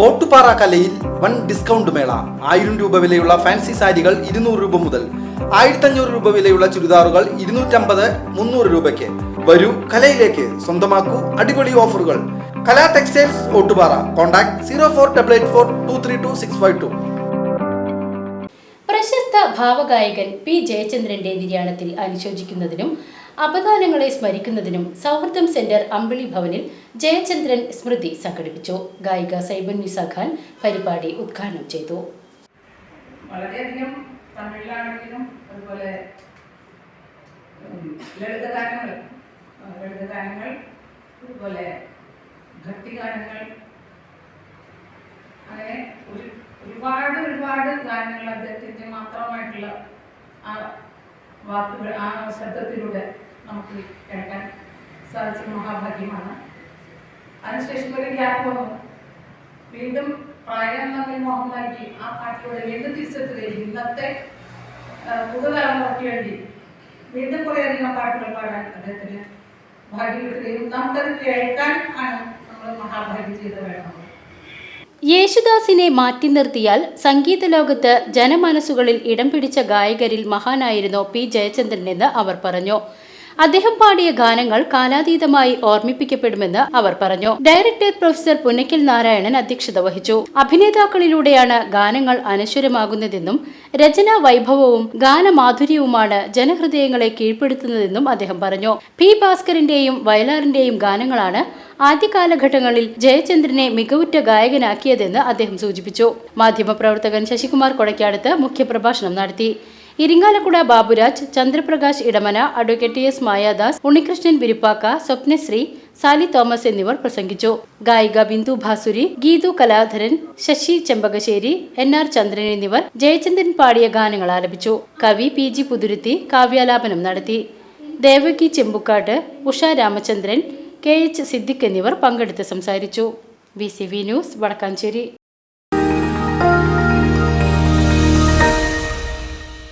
ഓട്ടുപാറ കലയിൽ one discount മേള. ആയിരം രൂപ വിലയുള്ള ഫാൻസി സാരികൾ ഇരുന്നൂറ് രൂപ മുതൽ ആയിരത്തഞ്ഞൂറ് രൂപ വിലയുള്ള ചുരിദാറുകൾ ഇരുന്നൂറ്റമ്പത് മുന്നൂറ് രൂപയ്ക്ക്. വരൂ കലയിലേക്ക്. സ്വന്തമാക്കൂ അടിപൊളി ഓഫറുകൾ. Kala textiles Ottupara. Contact zero four double eight four two three two six five two. പ്രശസ്ത ഭാവഗായകൻ പി ജയചന്ദ്രന്റെ നിര്യാണത്തിൽ അനുശോചിക്കുന്നതിനും അപദാനങ്ങളെ സ്മരിക്കുന്നതിനും സൗഹൃദം സെന്റർ അമ്പിളി ഭവനിൽ ജയചന്ദ്രൻ സ്മൃതി സംഘടിപ്പിച്ചു. ഗായിക സൈബൻ നിസ ഖാൻ പരിപാടി ഉദ്ഘാടനം ചെയ്തു. അതുപോലെ അതുപോലെ അങ്ങനെ ഒരു ഒരുപാട് ഒരുപാട് ഗാനങ്ങൾ അദ്ദേഹത്തിന്റെ മാത്രമായിട്ടുള്ള ആ വാക്കുകൾ ആ ശബ്ദത്തിലൂടെ നമുക്ക് കേൾക്കാൻ സാധിച്ച മഹാഭാഗ്യമാണ്. അതിനുശേഷം ഒരു ഗ്യാപ്പ് വന്നു. വീണ്ടും പ്രായം നമ്മിൽ മോഹം നൽകി ആ പാട്ടിലൂടെ വീണ്ടും തിരിച്ചെത്തുകയും ഇന്നത്തെ പുതുതലമുറയ്ക്ക് വേണ്ടി വീണ്ടും കുറേയധികം പാട്ടുകൾ പാടാൻ അദ്ദേഹത്തിന് ഭാഗ്യം കിട്ടുകയും നമുക്കത് കേൾക്കാൻ ആണ് നമ്മൾ മഹാഭാഗ്യം ചെയ്ത് വേണം. യേശുദാസിനെ മാറ്റി നിർത്തിയാൽ സംഗീത ലോകത്ത് ജനമനസ്സുകളിൽ ഇടം പിടിച്ച ഗായകരിൽ മഹാനായിരുന്നു പി ജയചന്ദ്രൻ എന്ന് അവർ പറഞ്ഞു. അദ്ദേഹം പാടിയ ഗാനങ്ങൾ കാലാതീതമായി ഓർമ്മിപ്പിക്കപ്പെടുമെന്ന് അവർ പറഞ്ഞു. ഡയറക്ടർ പ്രൊഫസർ പുന്നക്കിൽ നാരായണൻ അധ്യക്ഷത വഹിച്ചു. അഭിനേതാക്കളിലൂടെയാണ് ഗാനങ്ങൾ അനശ്വരമാകുന്നതെന്നും രചനാ വൈഭവവും ഗാനമാധുര്യവുമാണ് ജനഹൃദയങ്ങളെ കീഴ്പ്പെടുത്തുന്നതെന്നും അദ്ദേഹം പറഞ്ഞു. പി ഭാസ്കറിന്റെയും വയലാറിന്റെയും ഗാനങ്ങളാണ് ആദ്യകാലഘട്ടങ്ങളിൽ ജയചന്ദ്രനെ മികവുറ്റ ഗായകനാക്കിയതെന്ന് അദ്ദേഹം സൂചിപ്പിച്ചു. മാധ്യമപ്രവർത്തകൻ ശശികുമാർ കൊടക്കാടത്ത് മുഖ്യപ്രഭാഷണം നടത്തി. Irinjalakuda Baburaj Chandraprakash Edamana advocate S Mayadas Unnikrishnan Viruppakka Swapnasree Sali Thomas എന്നിവർ പ്രസംഗിച്ചു. ഗായിക ബിന്ദു ഭാസുരി ഗീതു കലാധരൻ ശശി ചെമ്പകശ്ശേരി എൻ ആർ ചന്ദ്രൻ എന്നിവർ ജയചന്ദ്രൻ പാടിയ ഗാനങ്ങൾ ആലപിച്ചു. കവി പി ജി പുതുരുത്തി കാവ്യാലാപനം നടത്തി. ദേവകി ചെമ്പുക്കാട്ട് ഉഷ രാമചന്ദ്രൻ കെ എച്ച് സിദ്ദിഖ് എന്നിവർ പങ്കെടുത്ത് സംസാരിച്ചു. B C V news Vadakkanchery.